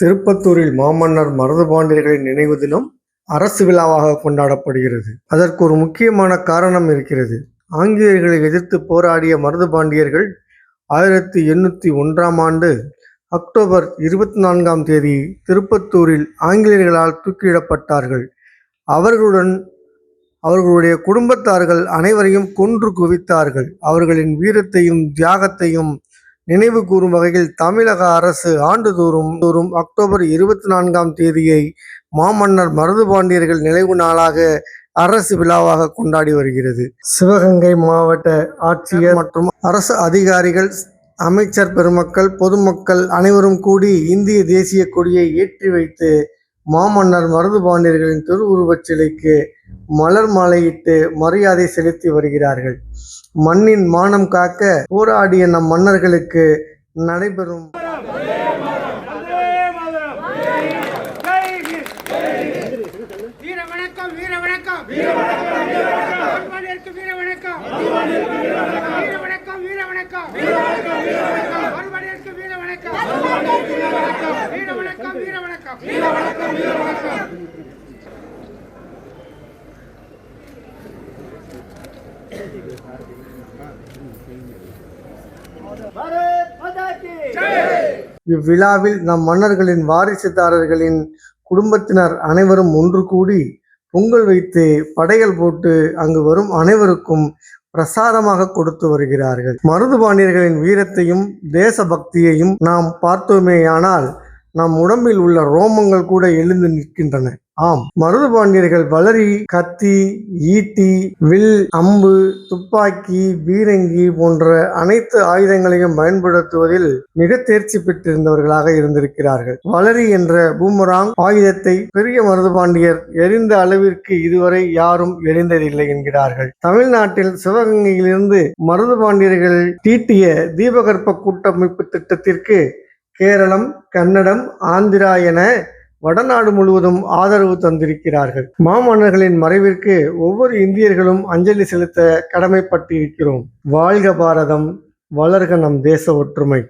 திருப்பத்தூரில் மாமன்னர் மருதுபாண்டியர்களின் நினைவு தினம் அரசு விழாவாக கொண்டாடப்படுகிறது. அதற்கு ஒரு முக்கியமான காரணம் இருக்கிறது. ஆங்கிலேயர்களை எதிர்த்து போராடிய மருதுபாண்டியர்கள் ஆயிரத்தி எண்ணூற்றி ஒன்றாம் ஆண்டு அக்டோபர் இருபத்தி நான்காம் தேதி திருப்பத்தூரில் ஆங்கிலேயர்களால் தூக்கிலிடப்பட்டார்கள் அவர்களுடன் அவர்களுடைய குடும்பத்தார்கள் அனைவரையும் கொன்று குவித்தார்கள். அவர்களின் வீரத்தையும் தியாகத்தையும் நினைவு கூறும் வகையில் தமிழக அரசு ஆண்டுதோறும் தோறும் அக்டோபர் இருபத்தி நான்காம் தேதியை மாமன்னர் மருதுபாண்டியர்கள் நினைவு நாளாக அரசு விழாவாக கொண்டாடி வருகிறது. சிவகங்கை மாவட்ட ஆட்சியர் மற்றும் அரசு அதிகாரிகள் அமைச்சர் பெருமக்கள் பொதுமக்கள் அனைவரும் கூடி இந்திய தேசிய கொடியை ஏற்றி வைத்து மாமன்னர் மருது பாண்டியர்களின் திருவுருவச் சிலைக்கு மலர் மாலையிட்டு மரியாதை செலுத்தி வருகிறார்கள். மண்ணின் மானம் காக்க போராடிய நம் மன்னர்களுக்கு நடைபெறும் வீர வணக்கம் வீர வணக்கம் வீர வணக்கம் வீர வணக்கம் வீர வணக்கம் வீர வணக்கம் வீர வணக்கம் மறுபடியிற்கு வீர வணக்கம் வீர வணக்கம். வீர வணக்கம். வீர வணக்கம் வீர வணக்கம். இவ்விழாவில் நம் மன்னர்களின் வாரிசுதாரர்களின் குடும்பத்தினர் அனைவரும் ஒன்று கூடி பொங்கல் வைத்து படையல் போட்டு அங்கு வரும் அனைவருக்கும் பிரசாதமாக கொடுத்து வருகிறார்கள். மருதுபாண்டியர்களின் வீரத்தையும் தேசபக்தியையும் நாம் பார்த்தோமேயானால் நம் உடம்பில் உள்ள ரோமங்கள் கூட எழுந்து நிற்கின்றன. ஆம். மருதுபாண்டியர்கள் வளரி கத்தி ஈட்டி வில் அம்பு துப்பாக்கி பீரங்கி போன்ற அனைத்து ஆயுதங்களையும் பயன்படுத்துவதில் மிக தேர்ச்சி பெற்றிருந்தவர்களாக இருந்திருக்கிறார்கள். வளரி என்ற பூமராங் ஆயுதத்தை பெரிய மருதுபாண்டியர் எரிந்த அளவிற்கு இதுவரை யாரும் எரிந்ததில்லை என்கிறார்கள். தமிழ்நாட்டில் சிவகங்கையிலிருந்து மருதுபாண்டியர்கள் தீட்டிய தீபகற்ப கூட்டமைப்பு திட்டத்திற்கு கேரளம் கன்னடம் ஆந்திரா என வடநாடு முழுவதும் ஆதரவு தந்திருக்கிறார்கள். மாமன்னர்களின் மறைவிற்கு ஒவ்வொரு இந்தியர்களும் அஞ்சலி செலுத்த கடமைப்பட்டிருக்கிறோம். வாழ்க பாரதம் வளர்க நம் தேச ஒற்றுமை.